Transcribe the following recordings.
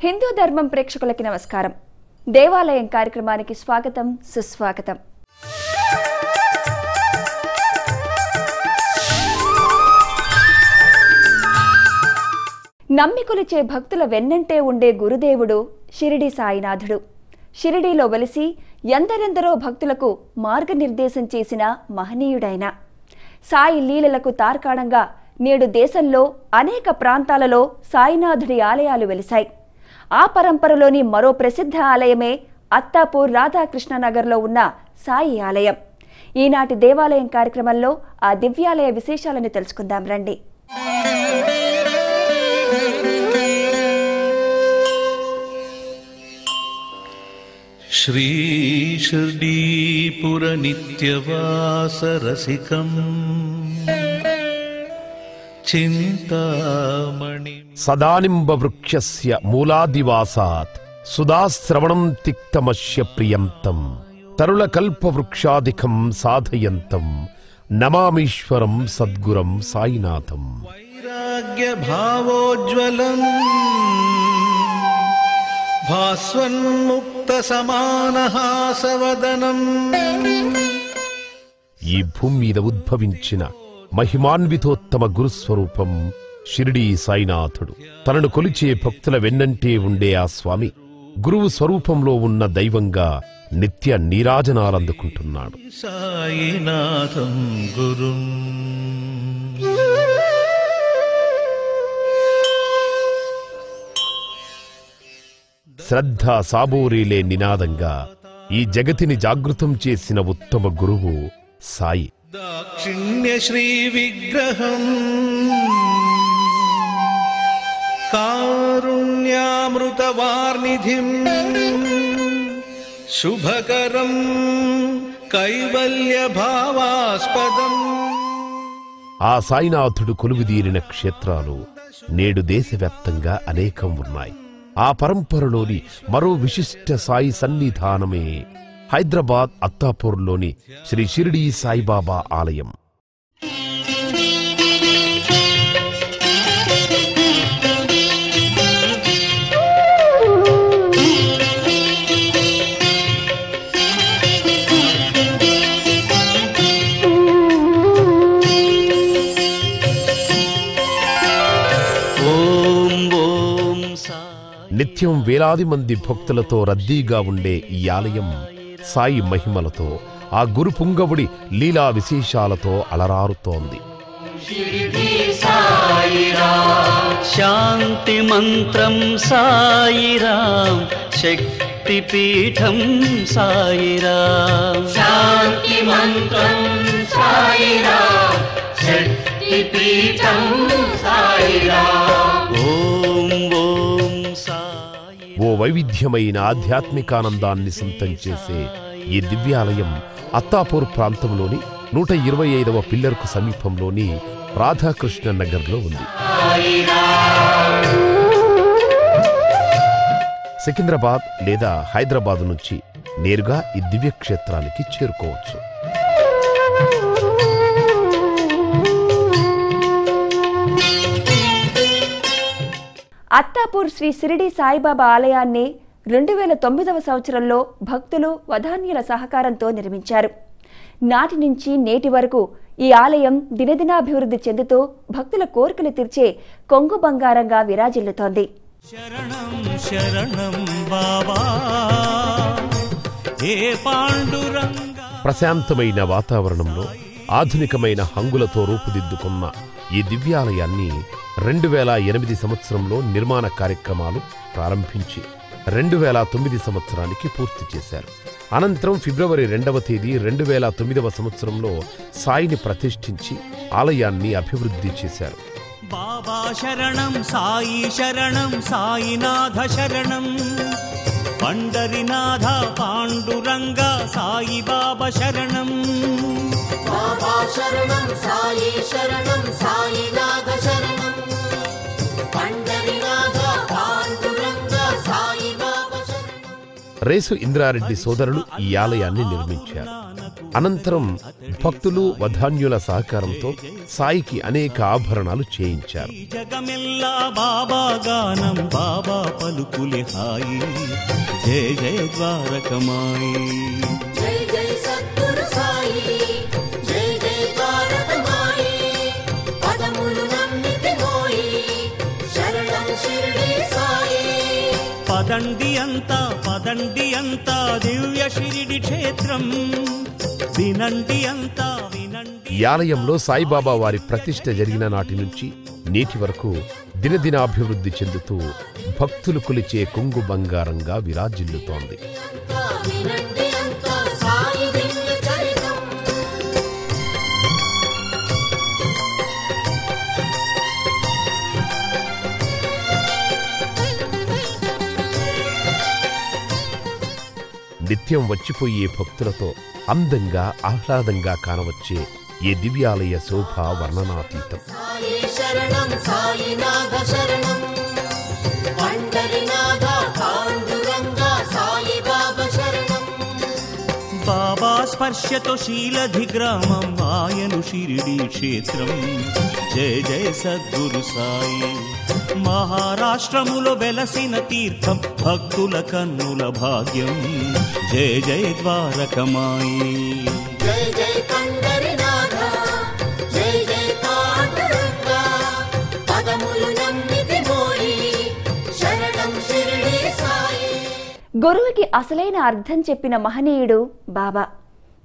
హిందూ ధర్మం ప్రేక్షకులకి నమస్కారం. దేవాలయం కార్యక్రమానికి స్వాగతం సుస్వాగతం. నమ్మికులిచే భక్తుల వెన్నంటే ఉండే గురుదేవుడు షిరిడి సాయినాథుడు. షిరిడీలో వెలిసి ఎందరెందరో భక్తులకు మార్గనిర్దేశం చేసిన మహనీయుడైన. సాయి లీలలకు తార్కాణంగా నేడు దేశంలో అనేక ప్రాంతాలలో సాయినాథుడి ఆలయాలు వెలిశాయి. ఆ పరంపరలోని మరో ప్రసిద్ధ ఆలయమే అత్తాపూర్ రాధాకృష్ణనగర్లో ఉన్న సాయి ఆలయం. ఈనాటి దేవాలయం కార్యక్రమంలో ఆ దివ్యాలయ విశేషాలను తెలుసుకుందాం రండి. श्रीषडी चिन्तामणि सदानिम्बवृक्षस्य मूलादिवासात् सुदाश्रवणम् तिक्तमस्य प्रियन्तम् तरुण साधयन्तम् नमामीश्वरम् सद्गुरम् साईनाथम्। वैराग्यभावोज्ज्वलम्। భాస్వన్ముక్తసమానహాసవదనం ఈ భూమి మీద ఉద్భవించిన మహిమాన్వితోత్తమ గురుస్వరూపం షిరిడీ సాయినాథుడు. తనను కొలిచే భక్తుల వెన్నంటే ఉండే ఆ స్వామి గురువు స్వరూపంలో ఉన్న దైవంగా నిత్య నీరాజనాలందుకుంటున్నాడు. సాయినాథం గురు. శ్రద్ధ సాబోరీలే నినాదంగా ఈ జగతిని జాగృతం చేసిన ఉత్తమ గురువు సాయి. దాక్షిణ్య శ్రీ విగ్రహం. కారుణ్యామృత కారుణ్యామృతవార్నిధిం శుభకరం కైవల్య భావాస్పదం ఆ సాయినాథుడు కొలువుదీరిన క్షేత్రాలు నేడు దేశవ్యాప్తంగా అనేకం ఉన్నాయి. ఆ పరంపరలోని మరో విశిష్ట సాయి సన్నిధానమే హైదరాబాద్ అత్తాపూర్లోని శ్రీ షిరిడీ సాయిబాబా ఆలయం. నిత్యం వేలాది మంది భక్తులతో రద్దీగా ఉండే ఈ ఆలయం సాయి మహిమలతో ఆ గురు పుంగవుడి లీలా విశేషాలతో అలరారుతోంది. శాంతిమంత్రం సాయిరాం శక్తిపీఠం సాయిరాం శాంతిమంత్రం సాయిరాం శక్తిపీఠం సాయిరాం వైవిధ్యమైన ఆధ్యాత్మికానందాన్ని సొంతం చేసే ఈ దివ్యాలయం అత్తాపూర్ ప్రాంతంలోని నూట ఇరవై ఐదవ పిల్లర్కు సమీపంలోని రాధాకృష్ణ నగర్లో ఉంది. సికింద్రాబాద్ లేదా హైదరాబాద్ నుంచి నేరుగా ఈ దివ్యక్షేత్రానికి చేరుకోవచ్చు. అత్తాపూర్ శ్రీ సిరిడి సాయిబాబా ఆలయాన్ని రెండు వేల తొమ్మిదవ సంవత్సరంలో భక్తులు వధాన్యుల సహకారంతో నిర్మించారు. నాటి నుంచి నేటి వరకు ఈ ఆలయం దినదినాభివృద్ధి చెందుతూ భక్తుల కోరికలు తీర్చే కొంగు బంగారంగా విరాజిల్లుతోంది. శరణం శరణం బాబా ఏ పాండురంగా ప్రశాంతమైన వాతావరణంలో ఆధునికమైన హంగులతో రూపుదిద్దుకున్న ఈ దివ్యాలయాన్ని రెండు వేల ఎనిమిది సంవత్సరంలో నిర్మాణ కార్యక్రమాలు ప్రారంభించి రెండు వేల తొమ్మిది సంవత్సరానికి పూర్తి చేశారు. అనంతరం ఫిబ్రవరి రెండవ తేదీ రెండు వేల తొమ్మిదవ సంవత్సరంలో సాయిని ప్రతిష్ఠించి ఆలయాన్ని అభివృద్ధి చేశారు. బాబా శరణం సాయి శరణం సాయినాథ శరణం. पण्डरिनाथ पाण्डुरङ्ग साई बाबा शरणम् बाबा शरणं साई शरणं साई नाग शरणम् రేసు ఇంద్రారెడ్డి సోదరులు ఈ ఆలయాన్ని నిర్మించారు. అనంతరం భక్తులు వధాన్యుల సహకారంతో సాయికి అనేక ఆభరణాలు చేయించారు. ఈ జగమెల్లా బాబా గానం బాబా పలుకులే హాయి. జయ జయ ద్వారకమాయి. జై జై సద్గురు సాయి. జై జై భారతమాయి పదములు నమ్మితి మోయి. శరణం షిరిడి సాయి. పదండి అంతా పదండి అంతా దివ్య షిరిడి క్షేత్రం. వినండి అంతా వినండి ఈ ఆలయంలో సాయిబాబా వారి ప్రతిష్ఠ జరిగిన నాటి నుంచి నేటి వరకు దినదినాభివృద్ధి చెందుతూ భక్తులు కొలిచే కొంగు బంగారంగా విరాజిల్లుతోంది. నిత్యం వచ్చిపోయే భక్తులతో అందంగా ఆహ్లాదంగా కానవచ్చే ఈ దివ్యాలయ శోభ వర్ణనాతీతం. బాబా శరణం. బాబా స్పర్శతో శీలధి గ్రామం ఆయను షిరిడి క్షేత్రం. జయ జయ సద్గురు సాయి. మహారాష్ట్రములో వెలసిన తీర్థం భక్తుల కన్నుల భాగ్యం. జయ జయ ద్వారకమాయి. గురువుకి అసలైన అర్థం చెప్పిన మహనీయుడు బాబా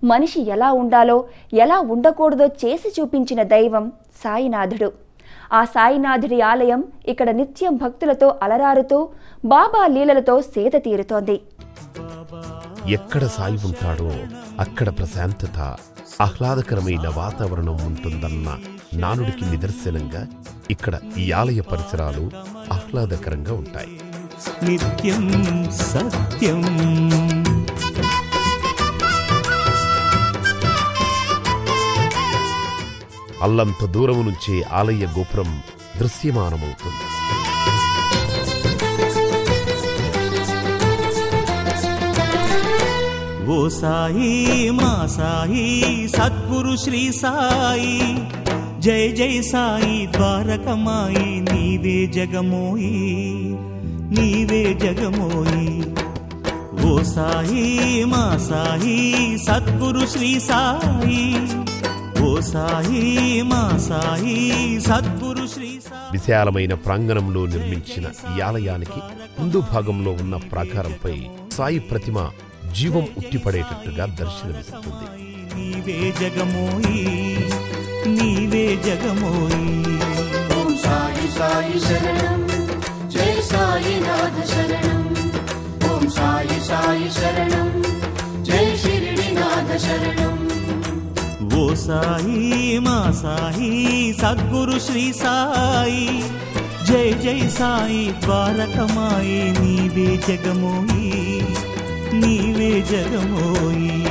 మనిషి ఎలా ఉండాలో ఎలా ఉండకూడదో చేసి చూపించిన దైవం సాయినాథుడు. ఆ సాయినాథుడి ఆలయం ఇక్కడ నిత్యం భక్తులతో అలరారుతూ బాబా లీలలతో సేద తీరుతోంది. ఎక్కడ సాయి ఉంటాడో అక్కడ ప్రశాంతత ఆహ్లాదకరమైన వాతావరణం ఉంటుందన్న నానుడికి నిదర్శనంగా ఇక్కడ ఈ ఆలయ పరిసరాలు ఆహ్లాదకరంగా ఉంటాయి. నిత్యం సత్యం. అల్లంత దూరం నుంచే ఆలయ గోపురం దృశ్యమానమవుతుంది. ఓ సాయి మా సాయి సద్గురు శ్రీ సాయి జయ జయ సాయి ద్వారకమాయి నీవే జగమోయి నీవే జగమోయి. ఓ సాయి మా సాయి సద్గురు శ్రీ సాయి ఓ సాయి మా సాయి సద్గురు శ్రీ సాయి. విశాలమైన ప్రాంగణంలో నిర్మించిన ఈ ఆలయానికి ముందు భాగంలో ఉన్న ప్రాకారంపై సాయి ప్రతిమ జీవం ఉట్టిపడేటట్టుగా దర్శనమిస్తుంది. నీవే జగమోయి నీవే జగమోయి. ఓం సాయి సాయి శరణం జై సాయినాథ శరణం. ఓం సాయి సాయి శరణం జై షిరిడినాథ శరణం. సాయి మా సాయి సద్గురు శ్రీ సాయి. జై జై సాయి ద్వారకమాయి నీవే జగమోయి నీవే జగమోయి.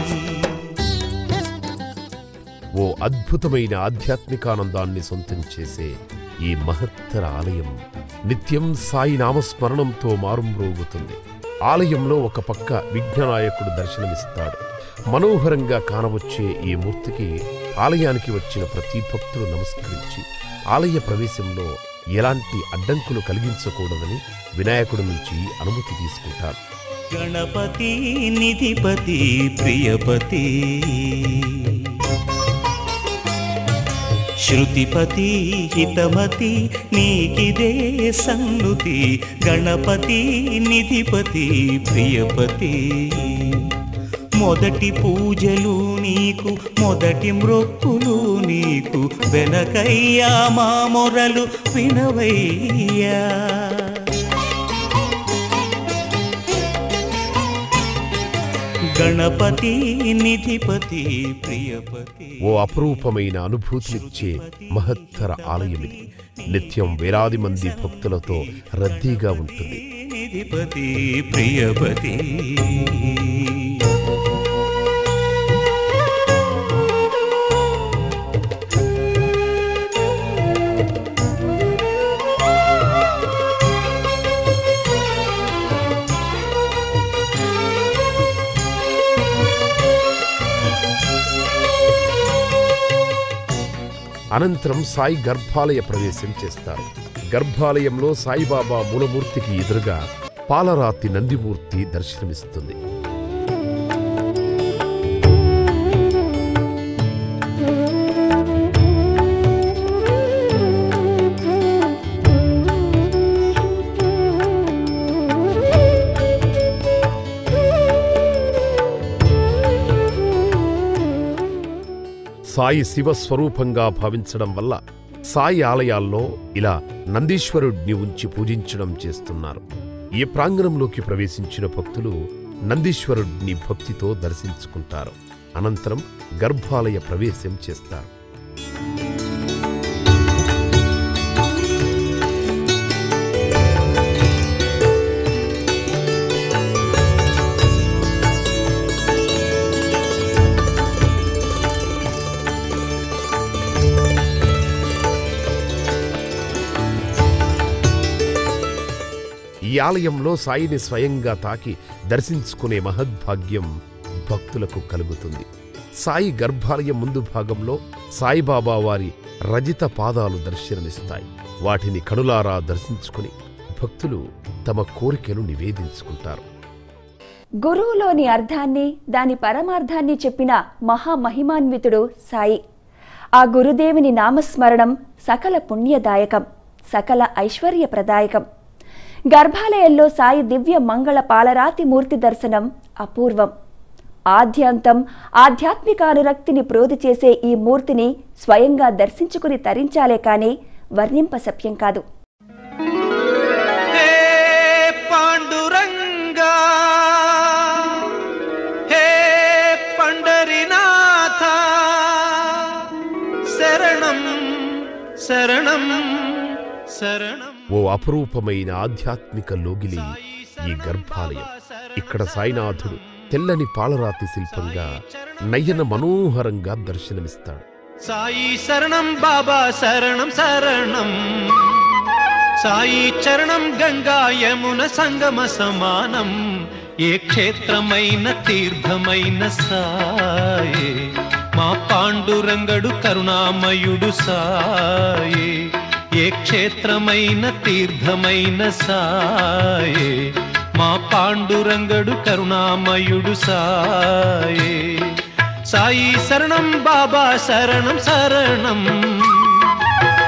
ఓ అద్భుతమైన ఆధ్యాత్మికానందాన్ని సొంతం చేసే ఈ మహత్తర ఆలయం నిత్యం సాయి నామస్మరణంతో మారుమ్రోగుతుంది. ఆలయంలో ఒక పక్క విఘ్ననాయకుడు దర్శనమిస్తాడు. మనోహరంగా కానవచ్చే ఈ మూర్తికి ఆలయానికి వచ్చిన ప్రతి భక్తులు నమస్కరించి ఆలయ ప్రవేశంలో ఎలాంటి అడ్డంకులు కలిగించకూడదని వినాయకుడి నుంచి అనుమతి తీసుకుంటారు. గణపతి నిధిపతి ప్రియపతి. శృతిపతి హితమతి నీకిదే సన్నుతి గణపతి నిధిపతి ప్రియపతి. మొదటి పూజలు నీకు మొదటి మ్రొక్కులు నీకు వెనకయ్యా మా మొరలు వినవయ్యా. గణపతి నిధిపతి ప్రియపతి. ఓ అపురూపమైన అనుభూతినిచ్చే మహత్తర ఆలయమిది నిత్యం వేలాది మంది భక్తులతో రద్దీగా ఉంటుంది. నిధిపతి ప్రియపతి. అనంతరం సాయి గర్భాలయ ప్రవేశం చేస్తారు. గర్భాలయంలో సాయిబాబా మూలమూర్తికి ఎదురుగా పాలరాతి నందిమూర్తి దర్శనమిస్తుంది. సాయి శివ స్వరూపంగా భావించడం వల్ల సాయి ఆలయాల్లో ఇలా నందీశ్వరుడిని ఉంచి పూజించడం చేస్తున్నారు. ఈ ప్రాంగణంలోకి ప్రవేశించిన భక్తులు నందీశ్వరుడిని భక్తితో దర్శించుకుంటారు. అనంతరం గర్భాలయ ప్రవేశం చేస్తారు. ఆలయంలో సాయిని స్వయంగా తాకి దర్శించుకునే మహద్భాగ్యం భక్తులకు కలుగుతుంది. సాయి గర్భాలయం ముందు భాగంలో సాయిబాబా వారి రజిత పాదాలు దర్శనమిస్తాయి. వాటిని కనులారా దర్శించుకుని భక్తులు తమ కోరికలు నివేదించుకుంటారు. గురువులోని అర్థాన్ని దాని పరమార్థాన్ని చెప్పిన మహామహిమాన్వితుడు సాయి. ఆ గురుదేవుని నామస్మరణం సకల పుణ్యదాయకం సకల ఐశ్వర్యప్రదాయకం. గర్భాలయంలో సాయి దివ్య మంగళ పాలరాతి మూర్తి దర్శనం అపూర్వం. ఆద్యాంతం ఆధ్యాత్మికానురక్తిని ప్రోది చేసే ఈ మూర్తిని స్వయంగా దర్శించుకుని తరించాలే కాని వర్ణింపసప్యం కాదు. శరణం శరణం శరణం! ఓ అపురూపమైన ఆధ్యాత్మిక లోగిలి ఈ గర్భాలయం. ఇక్కడ సాయినాథుడు తెల్లని పాలరాతి శిల్పంగా నయన మనోహరంగా దర్శనమిస్తాడు. సాయి శరణం బాబా శరణం శరణం. సాయి చరణం గంగా యమున సంగమ సమానం. ఏ క్షేత్రమైన తీర్థమైన సాయే. మా పాండురంగడు కరుణామయుడు సాయే. ఏ క్షేత్రమైన తీర్థమైన సాయే? మా పాండురంగడు కరుణామయుడు సాయే. సాయి శరణం బాబా శరణం శరణం.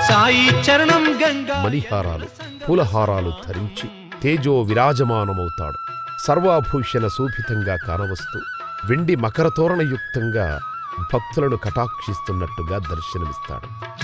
సాయి చరణం గంగా మణిహారాలు పూలహారాలు ధరించి తేజో విరాజమానమవుతాడు. సర్వాభూషణ శోభితంగా కానవస్తూ వెండి మకరతోరణయుక్తంగా భక్తులను కటాక్షిస్తున్నట్టుగా దర్శనమిస్తాడు.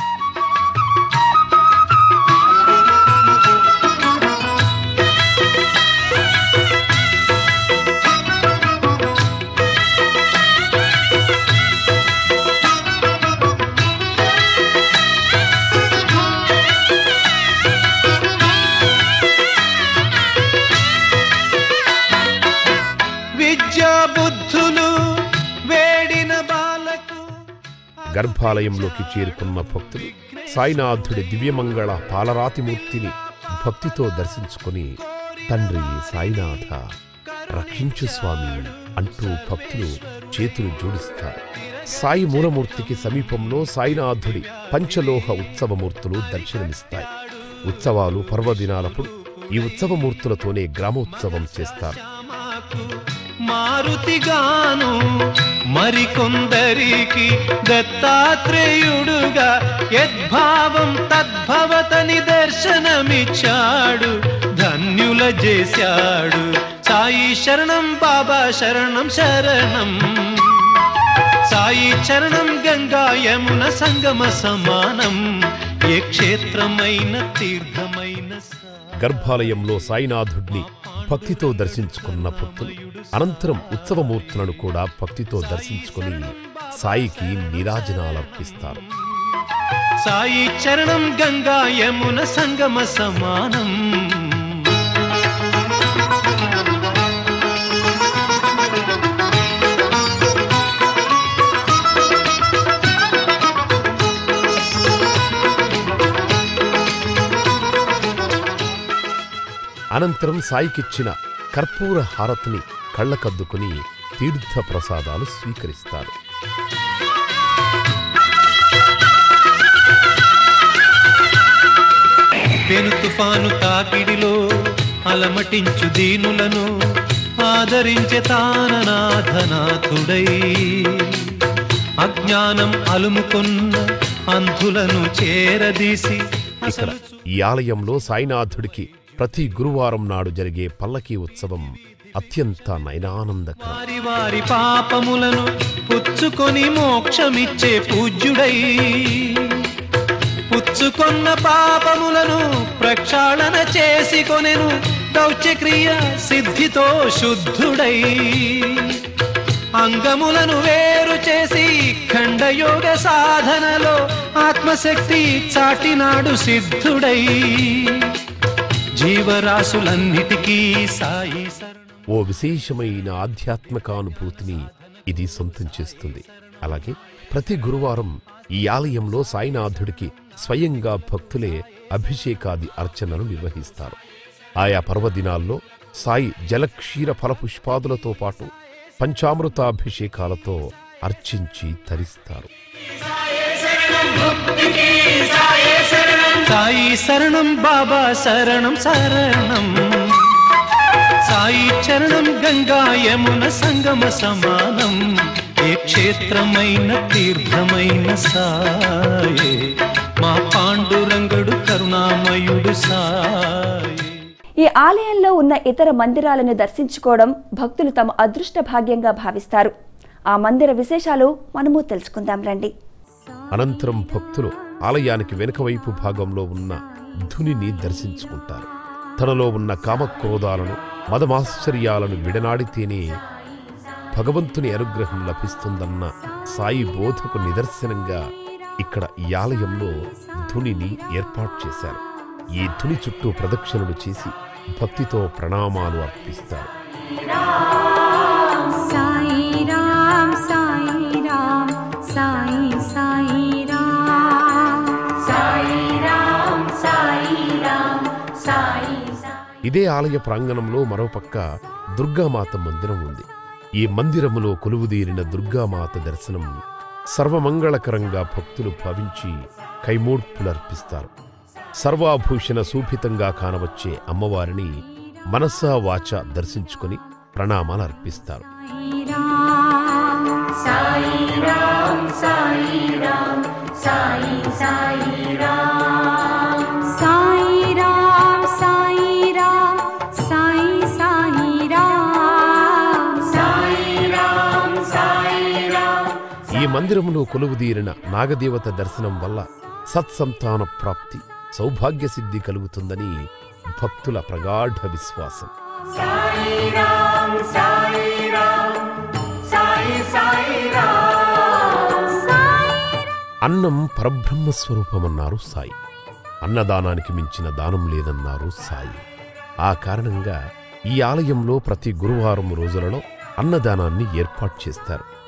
గర్భాలయంలోకి చేరుకున్న భక్తులు సాయినాథుడి దివ్యమంగళ పాలరాతిమూర్తిని భక్తితో దర్శించుకొని తండ్రి సాయినాథ రక్షించు స్వామి అంటూ భక్తులు చేతులు జోడిస్తారు. సాయి మూలమూర్తికి సమీపంలో సాయినాథుడి పంచలోహ ఉత్సవమూర్తులు దర్శనమిస్తాయి. ఉత్సవాలు పర్వదినాలప్పుడు ఈ ఉత్సవమూర్తులతోనే గ్రామోత్సవం చేస్తారు. మారుతిగాను. మరికొందరికి దత్తాత్రేయుడుగా యద్భావం తద్భవతని దర్శనమిచ్చాడు. ధన్యుల చేశాడు. సాయి శరణం బాబా శరణం శరణం. సాయి చరణం గంగా యమున సంగమ సమానం. ఏ క్షేత్రమైన తీర్థమైన గర్భాలయంలో సాయినాథుడిని భక్తితో దర్శించుకున్న భక్తులు. అనంతరం ఉత్సవమూర్తులను కూడా భక్తితో దర్శించుకుని సాయికి నీరాజనాలర్పిస్తారు సాయి చరణం గంగా యమున సంగమ సమానం. అనంతరం సాయికిచ్చిన కర్పూర హారతిని కళ్ళకద్దుకుని తీర్థ ప్రసాదాలు స్వీకరిస్తారు. పెను తుఫాను తాకిడిలో అలమటించు దీనులను ఆదరించే తాననాథనాథుడై. అజ్ఞానం అలుముకున్న అంధులను చేరదీసి ఇక్కడ ఈ ఆలయంలో సాయినాథుడికి ప్రతి గురువారం నాడు జరిగే పల్లకీ ఉత్సవం అత్యంత నయనానందకరం. వారి వారి పాపములను పుచ్చుకొని మోక్షమిచ్చే పూజ్యుడై. పుచ్చుకొన్న పాపములను ప్రక్షాళన చేసి కొనెను దౌత్యక్రియ సిద్ధితో శుద్ధుడై. అంగములను వేరు చేసి ఖండయోగ సాధనలో ఆత్మశక్తి చాటినాడు సిద్ధుడై. జీవరాశులన్నిటికీ సాయి శరణం. ఓ విశేషమైన ఆధ్యాత్మికానుభూతిని ఇది సొంతం చేస్తుంది. అలాగే ప్రతి గురువారం ఈ ఆలయంలో సాయినాథుడికి స్వయంగా భక్తులే అభిషేకాది అర్చనలు నిర్వహిస్తారు. ఆయా పర్వదినాల్లో సాయి జలక్షీర ఫలపుష్పాదులతో పాటు పంచామృతాభిషేకాలతో అర్చించి తరిస్తారు. సాయి శరణం బాబా శరణం శరణం సాయి చరణం గంగా యమున సంగమ సమానం ఏ క్షేత్రమైన తీర్థమైన సాయే మా పాండురంగడు కరుణామయుడు సాయే ఈ ఆలయంలో ఉన్న ఇతర మందిరాలను దర్శించుకోవడం భక్తులు తమ అదృష్ట భాగ్యంగా భావిస్తారు. ఆ మందిర విశేషాలు మనము తెలుసుకుందాం రండి. అనంతరం భక్తులు ఆలయానికి వెనుక వైపు భాగంలో ఉన్న ధునిని దర్శించుకుంటారు. తనలో ఉన్న కామక్రోధాలను మదమాశ్చర్యాలను విడనాడితేనే భగవంతుని అనుగ్రహం లభిస్తుందన్న సాయి బోధకు నిదర్శనంగా ఇక్కడ ఈ ఆలయంలో ధునిని ఏర్పాటు చేశారు. ఈ ధుని చుట్టూ ప్రదక్షిణలు చేసి భక్తితో ప్రణామాలు అర్పిస్తారు. ఇదే ఆలయ ప్రాంగణంలో మరోపక్క దుర్గామాత మందిరం ఉంది. ఈ మందిరములో కొలువుదీరిన దుర్గామాత దర్శనం సర్వమంగళకరంగా భక్తులు భావించి కైమూడ్పులర్పిస్తారు సర్వాభూషణ సూభితంగా కానవచ్చే అమ్మవారిని మనసా వాచ దర్శించుకుని ప్రణామాలు అర్పిస్తారు. సాయి రామ్ మందిరములో కొలువుదీరిన నాగదేవత దర్శనం వల్ల సత్సంతాన ప్రాప్తి సౌభాగ్య సిద్ధి కలుగుతుందని భక్తుల ప్రగాఢ విశ్వాసం. అన్నం పరబ్రహ్మ స్వరూపమన్నారు సాయి. అన్నదానానికి మించిన దానం లేదన్నారు సాయి. ఆ కారణంగా ఈ ఆలయంలో ప్రతి గురువారం రోజులలో అన్నదానాన్ని ఏర్పాటు చేస్తారు.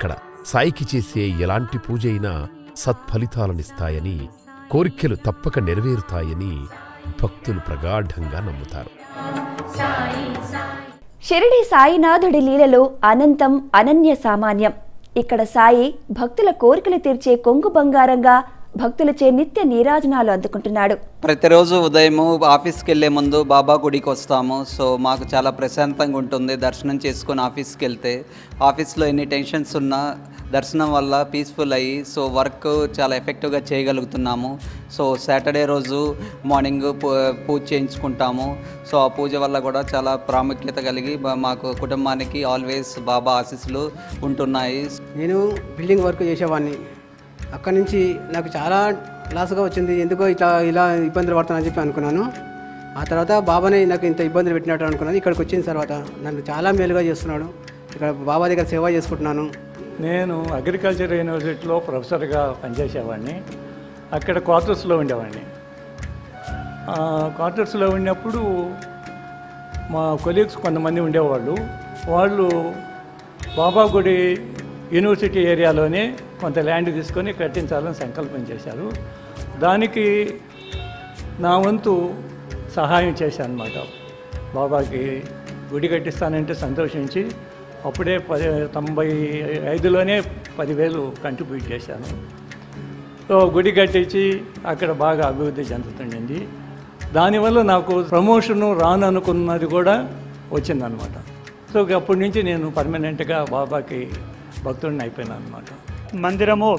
ఇక్కడ సాయికి చేసే ఎలాంటి పూజ అయినా సత్ఫలితాలనిస్తాయని కోరికలు తప్పక నెరవేరుతాయని భక్తులు ప్రగాఢంగా నమ్ముతారు. షిరిడి సాయినాథుడి లీలలో అనంతం అనన్య సామాన్యం. ఇక్కడ సాయి భక్తుల కోరికలు తీర్చే కొంగు బంగారంగా భక్తులచే నిత్య నీరాజనాలు అందుకుంటున్నాడు. ప్రతిరోజు ఉదయము ఆఫీస్కి వెళ్ళే ముందు బాబా గుడికి వస్తాము సో మాకు చాలా ప్రశాంతంగా ఉంటుంది దర్శనం చేసుకొని ఆఫీస్కి వెళ్తే ఆఫీస్లో ఎన్ని టెన్షన్స్ ఉన్నా దర్శనం వల్ల పీస్ఫుల్ అయ్యి సో వర్క్ చాలా ఎఫెక్టివ్గా చేయగలుగుతున్నాము. సో సాటర్డే రోజు మార్నింగ్ పూ- పూజ చేయించుకుంటాము. సో ఆ పూజ వల్ల కూడా చాలా ప్రాముఖ్యత కలిగి మాకు కుటుంబానికి ఆల్వేస్ బాబా ఆశీస్సులు ఉంటున్నాయి. నేను బిల్డింగ్ వర్క్ చేసేవాడిని. అక్కడి నుంచి నాకు చాలా లాస్గా వచ్చింది. ఎందుకో ఇట్లా ఇలా ఇబ్బందులు పడతానని చెప్పి అనుకున్నాను. ఆ తర్వాత బాబానే నాకు ఇంత ఇబ్బందులు పెట్టినట్టు అనుకున్నాను. ఇక్కడికి వచ్చిన తర్వాత నన్ను చాలా మేలుగా చేస్తున్నాడు. ఇక్కడ బాబా దగ్గర సేవ చేసుకుంటున్నాను. నేను అగ్రికల్చర్ యూనివర్సిటీలో ప్రొఫెసర్గా పనిచేసేవాడిని. అక్కడ క్వార్టర్స్లో ఉండేవాడిని. క్వార్టర్స్లో ఉన్నప్పుడు మా కొలీగ్స్ కొంతమంది ఉండేవాళ్ళు. వాళ్ళు బాబా గుడి యూనివర్సిటీ ఏరియాలోనే కొంత ల్యాండ్ తీసుకొని కట్టించాలని సంకల్పం చేశారు. దానికి నా వంతు సహాయం చేశాను అనమాట బాబాకి గుడి కట్టిస్తానంటే సంతోషించి అప్పుడే పది తొంభై ఐదులోనే పదివేలు కంట్రిబ్యూట్ చేశాను. సో గుడి కట్టించి అక్కడ బాగా అభివృద్ధి చెందుతుండింది. దానివల్ల నాకు ప్రమోషను రాననుకున్నది కూడా వచ్చిందనమాట సో అప్పటి నుంచి నేను పర్మనెంట్గా బాబాకి భక్తుడిని అయిపోయాను అనమాట మందిరము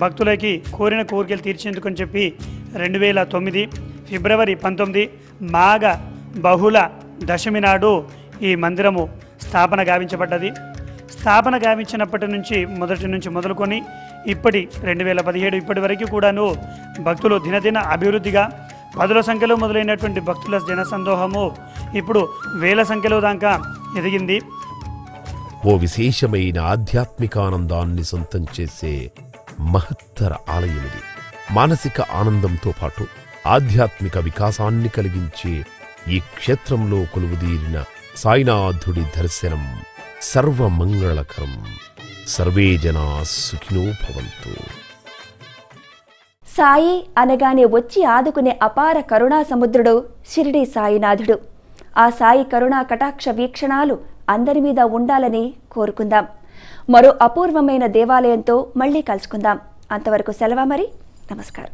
భక్తులకి కోరిన కోరికలు తీర్చేందుకని చెప్పి రెండు వేల తొమ్మిది ఫిబ్రవరి పంతొమ్మిది మాఘ బహుళ దశమి నాడు ఈ మందిరము స్థాపన గావించబడ్డది. స్థాపన గావించినప్పటి నుంచి మొదటి నుంచి మొదలుకొని ఇప్పటి రెండు వేల పదిహేడు ఇప్పటి వరకు కూడాను భక్తులు దినదిన అభివృద్ధిగా పదుల సంఖ్యలో మొదలైనటువంటి భక్తుల జనసందోహము ఇప్పుడు వేల సంఖ్యలో దాకా ఎదిగింది. ఓ విశేషమైన ఆధ్యాత్మికానందాన్ని సొంతం చేసే మహత్తర ఆలయమిది మానసిక ఆనందంతో పాటు ఆధ్యాత్మిక వికాసాన్ని కలిగించే ఈ క్షేత్రంలో కొలువుదీరిన సాయినాథుడి దర్శనం సర్వమంగళకరం. సర్వే జనా సుఖినో భవంతు. సాయి అనగానే వచ్చి ఆదుకునే అపార కరుణా సముద్రుడు షిరిడి సాయినాథుడు. ఆ సాయి కరుణా కటాక్ష వీక్షణాలు అందరి మీద ఉండాలని కోరుకుందాం. మరో అపూర్వమైన దేవాలయంతో మళ్ళీ కలుసుకుందాం. అంతవరకు సెలవు మరి? నమస్కారం.